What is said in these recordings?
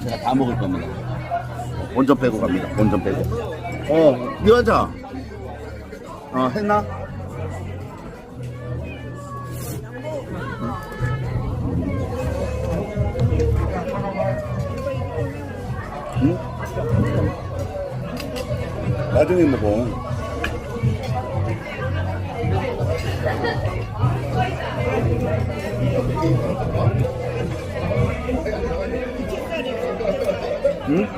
제가 다 먹을 겁니다. 본전 빼고 갑니다. 본전 빼고. 어, 네 여자. 어, 했나? 응? 나중에 먹어. 응?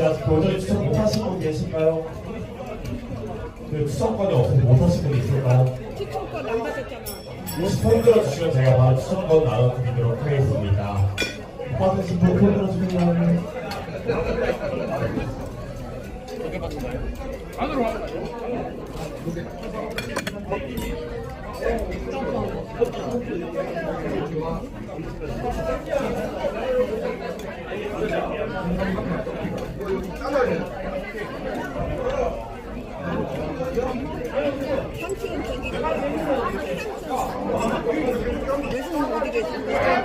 혹시 아직 도저히 추천 못하신 분 계실까요? 그 추천권이 없어서 못 하신 분 있을까요? 추천권 안 받았잖아. 혹시 폰 들어주시면 제가 바로 추천권 나눠드리도록 하겠습니다. 못 받으신 분폰 들어주세요. 상치는 저기 외국은 어디 계신데?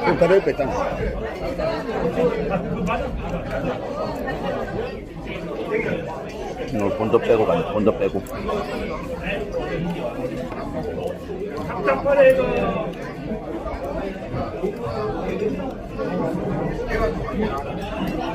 그 다리 옆에 있잖아. 이거 본전 빼고 갑니다. 본전 빼고. 이거 찢어야 돼.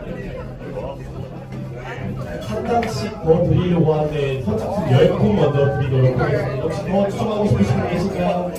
더 드리려고 하는데 선착순 10분 먼저 드리도록 하겠습니다. 혹시 더 추천하고 싶으신 분 계실까요?